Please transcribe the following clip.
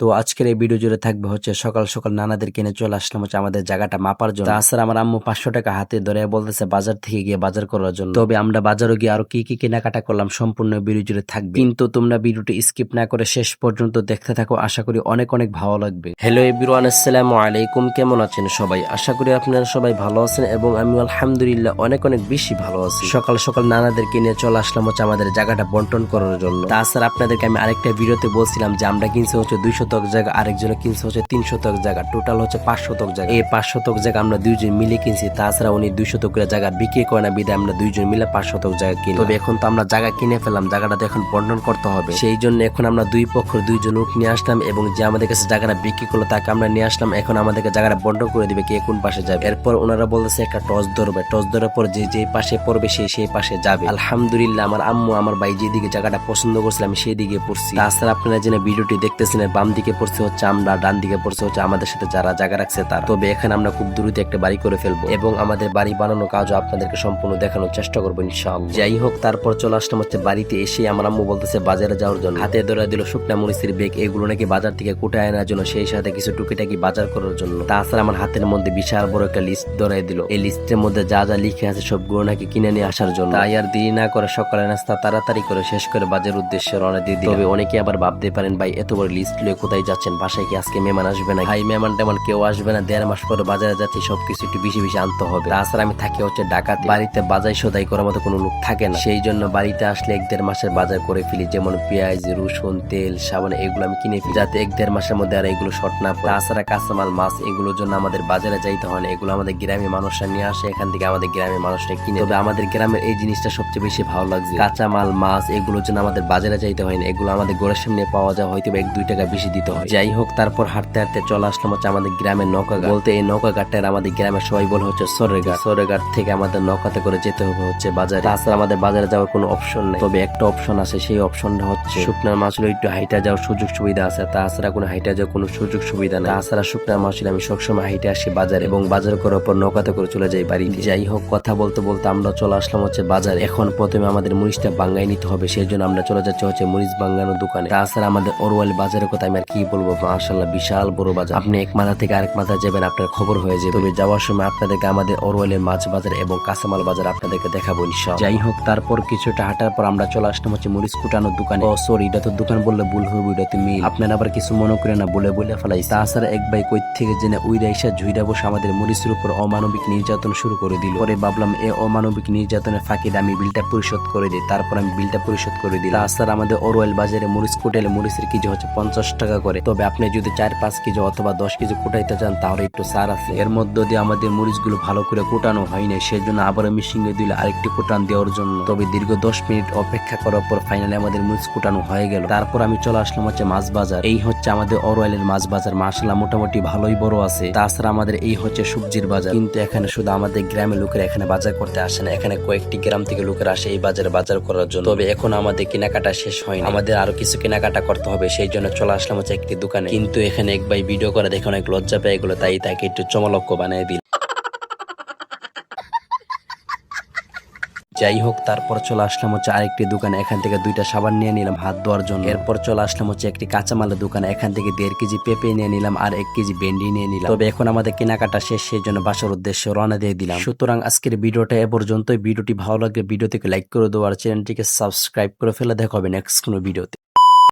তো আজকের এই ভিডিও জুড়ে থাকবে হচ্ছে সকাল সকাল নানাদের কিনে চলে আসলাম হচ্ছে আমাদের জায়গাটা মাপার জন্য। তাছাড়া আমার আম্মু পাঁচশো টাকা হাতে ধরে বলতেছে বাজার থেকে গিয়ে বাজার করার জন্য। তবে আমরা বাজারও গিয়ে আরও কি কি কেনাকাটা করলাম সম্পূর্ণ ভিডিও জুড়ে থাকবে। কিন্তু তোমরা ভিডিওটি স্কিপ না করে শেষ পর্যন্ত দেখতে থাকো, আশা করি অনেক অনেক ভালো লাগবে। হ্যালো এভরিওয়ান আসসালামু আলাইকুম, কেমন আছেন সবাই? আশা করি আপনারা সবাই ভালো আছেন এবং আমি আলহামদুলিল্লাহ অনেক অনেক বেশি ভালো আছি। সকাল সকাল নানাদের নিয়ে চলে আসলাম হচ্ছে আমাদের জায়গাটা বন্টন করার জন্য। তাছাড়া আপনাদেরকে আমি আরেকটা ভিডিওতে বলছিলাম যে আমরা কিনছি হচ্ছে দুই শতক জায়গা, আরেকজনে কিনছে হচ্ছে তিন শতক জায়গা। টোটাল হচ্ছে পাঁচ শতক জায়গা। এই পাঁচ শতক জায়গা আমরা দুইজন মিলে কিনছি, তাছাড়া উনি দুই শতক জায়গা বিক্রি করে না, বিদায় আমরা দুইজন মিলে পাঁচ শতক জায়গা কিনি তবে এখন তো আমরা জায়গা কিনে ফেলাম জায়গাটা এখন বন্টন করতে হবে। সেই জন্য এখন আমরা দুই পক্ষ দুইজন উঠ নিয়ে আসলাম এবং যে আমাদের কাছে জায়গাটা বিক্রি করল তাকে আমরা নিয়ে আসলাম। এখন আমাদেরকে জায়গাটা বন্টন করে দিবে, কে কোন পাশে যাবে। এরপর ওনারা বলতেছে, একটা টস ধরবে। টস ধরার পর যে যে পাশে পড়বে, সে সেই পাশে যাবে। আলহামদুলিল্লাহ, আমার আম্মু আমার ভাই যেদিকে জায়গাটা পছন্দ করছিলাম সেই দিকে পড়ছি। তাছাড়া আপনারা জেনে ভিডিওটি দেখতেছেন, এর বাম দিকে পড়ছে হচ্ছে আমরা, ডান দিকে পড়ছে হচ্ছে আমাদের সাথে যারা জায়গা রাখছে তারা। তবে এখানে আমরা খুব দ্রুত একটা বাড়ি করে ফেলব এবং আমাদের বাড়ি বানানো কাজও আপনাদেরকে সম্পূর্ণ দেখানোর চেষ্টা করব ইনশাআল্লাহ। যাই হোক, তারপর চলে আসলাম হচ্ছে বাড়িতে এসে আমার আম্মু বলতেছে বাজারে যাওয়ার জন্য। হাতে ধরে দিল শুকনা মরিচের বেগ, এগুলো নাকি বাজার থেকে কুটে আনার জন্য, সেই সাথে কিছু টুকিটাকি বাজার করার জন্য। তাছাড়া আমার হাতের মধ্যে বিশাল বড় একটা লিস্ট ধরাই দিল। এই লিস্টের মধ্যে যা যা লিখে আছে সবগুলো নাকি কিনে নিয়ে আসার জন্য। তাই আর দেরি না করে সকালে নাস্তা তাড়াতাড়ি করে শেষ করে বাজার উদ্দেশ্যে রওনা দিয়ে দিই তবে অনেকে আবার ভাবতে পারেন, ভাই, এত বড় লিস্ট লয়ে কোথায় যাচ্ছেন, বাসায় কি আজকে মেহমান আসবে না ভাই, মেহমান টেমন কেউ আসবে না, দেড় মাস পরে বাজারে যাচ্ছি, সবকিছু একটু বেশি বেশি আনতে হবে। তাছাড়া আমি থাকি হচ্ছে ডাকাত বাড়িতে বাজার সদাই করার মতো কোনো লোক থাকে না। সেই জন্য বাড়িতে আসলে এক দেড় মাসের বাজার করে ফেলি, যেমন পেঁয়াজ, রসুন, তেল, সাবান, এগুলো আমি কিনে ফেলি, যাতে এক দেড় মাসের মধ্যে আর এগুলো শর্ট না পড়ে। তাছাড়া কাঁচামাল, মাছ, এগুলোর জন্য আমাদের বাজারে যাইতে হয় না, এগুলো আমাদের গ্রামে মানুষরা নিয়ে আসে, এখান থেকে আমাদের গ্রামের মানুষরা কিনে। তবে আমাদের গ্রামের এই জিনিসটা সবচেয়ে বেশি ভালো লাগছে। কাঁচামাল, মাছ, এগুলোর জন্য আমাদের বাজারে যাইতে হয় না, এগুলো আমাদের ঘরের সামনে পাওয়া যায় হয়তো এক দুই টাকা বেশি দিতে হয়। যাই হোক, তারপর হাঁটতে হাঁটতে চলে আসলাম হচ্ছে আমাদের গ্রামের নৌকা বলতে এই নৌকা ঘাটটার আমাদের গ্রামের সবাই বলে হচ্ছে সরেঘাট। সরেঘাট থেকে আমাদের নৌকাতে করে যেতে হবে হচ্ছে বাজারে। তাছাড়া আমাদের বাজারে যাওয়ার কোনো অপশন নেই। তবে একটা অপশন আছে, সেই অপশনটা হচ্ছে শুকনার মাছ হলো একটু হাইটা যাওয়ার সুযোগ সুবিধা আছে। তাছাড়া কোনো হাইটা যাওয়ার কোনো সুযোগ সুবিধা নেই। তাছাড়া শুকনার মাছ আমি সবসময় হাইটে আসি বাজারে এবং বাজার করার পর নৌকাতে করে চলে যাই বাড়িতে। যাই হোক, কথা বলতে বলতে আমরা চলে আসলাম হচ্ছে বাজারে। এখন প্রথমে আমাদের মরিচটা বাঙ্গাই নিতে হবে, সেই জন্য আমরা চলে যাচ্ছি হচ্ছে মরিচ বাঙ্গানোর দোকানে। তাছাড়া আমাদের ওরওয়াল বাজারের কথা আমি কি বলব মাশাল্লাহ বিশাল বড় বাজার। আপনি এক মাথা থেকে আরেক মাথা যাবেন, আপনার খবর হয়ে যাবে। তবে যাওয়ার সময় আপনাদেরকে আমাদের ওরওয়ালের মাছ বাজার এবং কাঁচামাল বাজার আপনাদেরকে দেখাবো ইনশাআল্লাহ। যাই হোক, তারপর কিছুটা হাঁটার পর আমরা চলে আসলাম হচ্ছে মরিচ কুটানোর দোকানে। ও সরি এটা তো দোকান বললে ভুল হবে এটা তো মিল। আপনারা আবার কিছু মনে করে না, বলে বলে ফেলাই তাছাড়া এক ভাই কই থেকে জেনে উইরা এসে ঝুইরা বসে আমাদের মরিচের উপর অমানবিক নির্যাতন শুরু করে দিল। পরে ভাবলাম, এ অমানবিক নির্যাতনের ফাঁকিতে আমি বিলটা পরিশোধ করে দিই, তারপর আমি বিলটা পরিশোধ করে দিই তাছাড়া আমাদের ওরওয়েল বাজারে মরিচ কুটাইলে মরিচের কেজি হচ্ছে পঞ্চাশ টাকা। করে। তবে আপনি যদি চার, পাঁচ কেজি অথবা দশ কেজি কুটাইতে চান, তাহলে একটু সার আছে। এর মধ্যে দিয়ে আমাদের মরিচগুলো ভালো করে কুটানো হয়নি, সেজন্য আবারও মিশিংয়ে দিলে আরেকটি কুটান দেওয়ার জন্য। তবে দীর্ঘ দশ মিনিট অপেক্ষা করার পর ফাইনালি আমাদের মরিচ কুটানো হয়ে গেল। তারপর আমি চলে আসলাম হচ্ছে মাছ বাজার। এই হচ্ছে আমাদের অরওয়েলের মাছ বাজার। মাসালা মোটামুটি ভালোই বড় আছে। তাছাড়া আমাদের এই হচ্ছে সবজির বাজার। কিন্তু এখানে শুধু আমাদের গ্রামের লোকেরা এখানে বাজার করতে আসে না। এখানে কয়েকটি গ্রাম থেকে লোকেরা আসে এই বাজারে বাজার করার জন্য। তবে এখন আমাদের কেনাকাটা শেষ হয়নি। আমাদের আরও কিছু কেনাকাটা করতে হবে, সেই জন্য চলে আসলাম হচ্ছে একটি দোকানে। কিন্তু এখানে এক ভাই ভিডিও করে, দেখে অনেক লজ্জা পেয়ে গেলো, তাই তাকে একটু চমলক্ষ বানিয়ে দিল। যাই হোক, তারপর চলে আসলাম হচ্ছে আরেকটি দোকানে, এখান থেকে দুইটা সাবান নিয়ে নিলাম হাত ধোয়ার জন্য। এরপর চলে আসলাম হচ্ছে একটি কাঁচামালের দোকানে, এখান থেকে দেড় কেজি পেঁপে নিয়ে নিলাম আর এক কেজি ভেন্ডি নিয়ে নিলাম। তবে এখন আমাদের কেনাকাটা শেষ, সেই জন্য বাসার উদ্দেশ্যে রওনা দিয়ে দিলাম। সুতরাং আজকের ভিডিওটা এ পর্যন্তই। ভিডিওটি ভালো লাগলে ভিডিও থেকে লাইক করে দেওয়ার চ্যানেলটিকে সাবস্ক্রাইব করে ফেলে দেখা হবে নেক্সট কোনো ভিডিওতে।